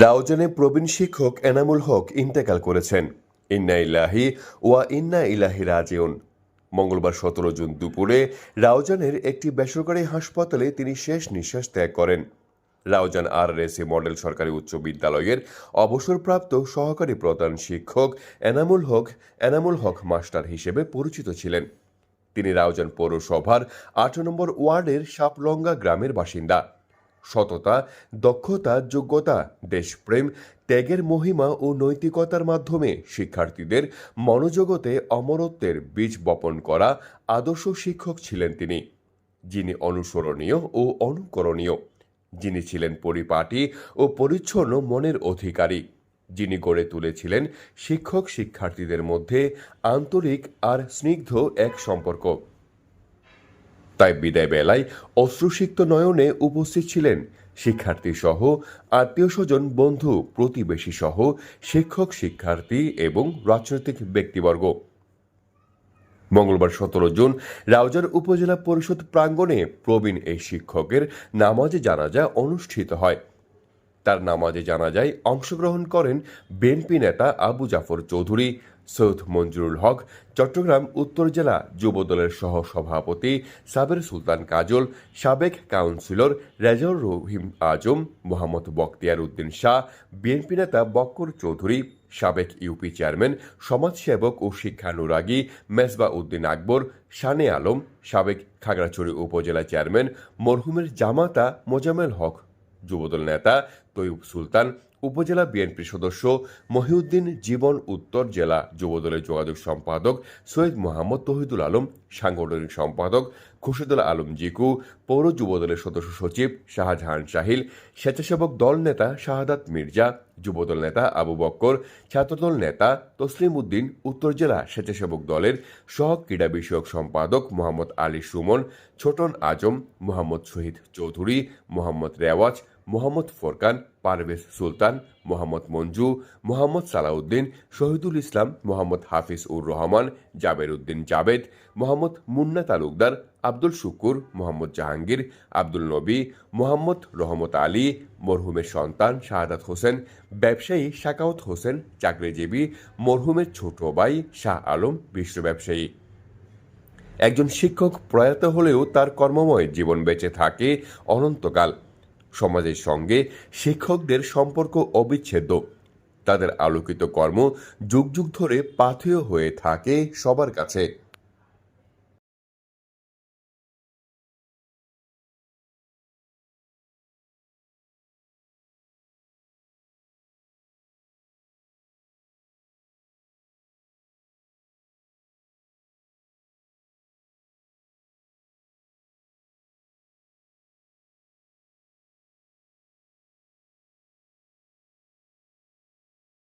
রাউজানে প্রবীণ শিক্ষক এনামুল হক ইন্তেকাল করেছেন। ইন্না ইলাহি ওয়া ইন্না ইলাহি রাজিউন। মঙ্গলবার সতেরো জুন দুপুরে রাউজানের একটি বেসরকারি হাসপাতালে তিনি শেষ নিঃশ্বাস ত্যাগ করেন। রাউজান আর এসি মডেল সরকারি উচ্চ বিদ্যালয়ের অবসরপ্রাপ্ত সহকারী প্রধান শিক্ষক এনামুল হক এনামুল হক মাস্টার হিসেবে পরিচিত ছিলেন। তিনি রাউজান পৌরসভার আট নম্বর ওয়ার্ডের সাপলঙ্গা গ্রামের বাসিন্দা। সততা, দক্ষতা, যোগ্যতা, দেশপ্রেম, ত্যাগের মহিমা ও নৈতিকতার মাধ্যমে শিক্ষার্থীদের মনোজগতে অমরত্বের বীজ বপন করা আদর্শ শিক্ষক ছিলেন তিনি, যিনি অনুসরণীয় ও অনুকরণীয়, যিনি ছিলেন পরিপাটি ও পরিচ্ছন্ন মনের অধিকারী, যিনি গড়ে তুলেছিলেন শিক্ষক শিক্ষার্থীদের মধ্যে আন্তরিক আর স্নিগ্ধ এক সম্পর্ক। তাই বিদায় বেলায় অশ্রুসিক্ত নয়নে উপস্থিত ছিলেন শিক্ষার্থী সহ আত্মীয় স্বজন, বন্ধু প্রতিবেশী সহ শিক্ষক, শিক্ষার্থী এবং রাজনৈতিক ব্যক্তিবর্গ। মঙ্গলবার সতেরো জুন রাউজার উপজেলা পরিষদ প্রাঙ্গণে প্রবীণ এই শিক্ষকের নামাজে জানাজা অনুষ্ঠিত হয়। তার নামাজে জানাজায় অংশগ্রহণ করেন বিএনপি নেতা আবু জাফর চৌধুরী সৈয়দ মঞ্জুরুল হক, চট্টগ্রাম উত্তর জেলা যুবদলের সহ সভাপতি সাবের সুলতান কাজল, সাবেক কাউন্সিলর রেজাউর রহিম আজম, মোহাম্মদ বখতিয়ার উদ্দিন শাহ, বিএনপি নেতা বক্কর চৌধুরী, সাবেক ইউপি চেয়ারম্যান, সমাজসেবক ও শিক্ষানুরাগী মেজবা উদ্দিন আকবর শানে আলম, সাবেক খাগড়াছড়ি উপজেলা চেয়ারম্যান মরহুমের জামাতা মোজামেল হক যুবদল নেতা তৈয়ব সুলতান, উপজেলা বিএনপি সদস্য মহিউদ্দিন জীবন, উত্তর জেলা যুবদলের যোগাযোগ সম্পাদক সৈয়দ মোহাম্মদ তহিদুল আলম, সাংগঠনিক সম্পাদক খুশিদুল আলম জিকু, পৌর যুবদলের সদস্য সচিব শাহজাহান শাহিল, স্বেচ্ছাসেবক দল নেতা শাহাদাত মির্জা, যুবদল নেতা আবু বক্কর, ছাত্রদল নেতা তসলিম উদ্দিন, উত্তর জেলা স্বেচ্ছাসেবক দলের সহ ক্রীড়া বিষয়ক সম্পাদক মোহাম্মদ আলী সুমন, ছোটন আজম, মোহাম্মদ শহীদ চৌধুরী, মোহাম্মদ রেওয়াজ মোহাম্মদ ফোরকান, পারভেজ সুলতান, মোহাম্মদ মঞ্জু, মোহাম্মদ সালাউদ্দিন, শহীদুল ইসলাম, মোহাম্মদ হাফিজ উর রহমান, জাবের উদ্দিন জাবেদ, মোহাম্মদ মুন্না তালুকদার, আব্দুল শুকুর, মোহাম্মদ জাহাঙ্গীর, আব্দুল নবী, মোহাম্মদ রহমত আলী, মরহুমের সন্তান শাহাদাত হোসেন, ব্যবসায়ী শাকাউত হোসেন, চাকরিজীবী, মরহুমের ছোট ভাই শাহ আলম, বিশ্ব ব্যবসায়ী। একজন শিক্ষক প্রয়াত হলেও তার কর্মময় জীবন বেঁচে থাকে অনন্তকাল। সমাজের সঙ্গে শিক্ষকদের সম্পর্ক অবিচ্ছেদ্য। তাদের আলোকিত কর্ম যুগ যুগ ধরে পাথেয় হয়ে থাকে সবার কাছে।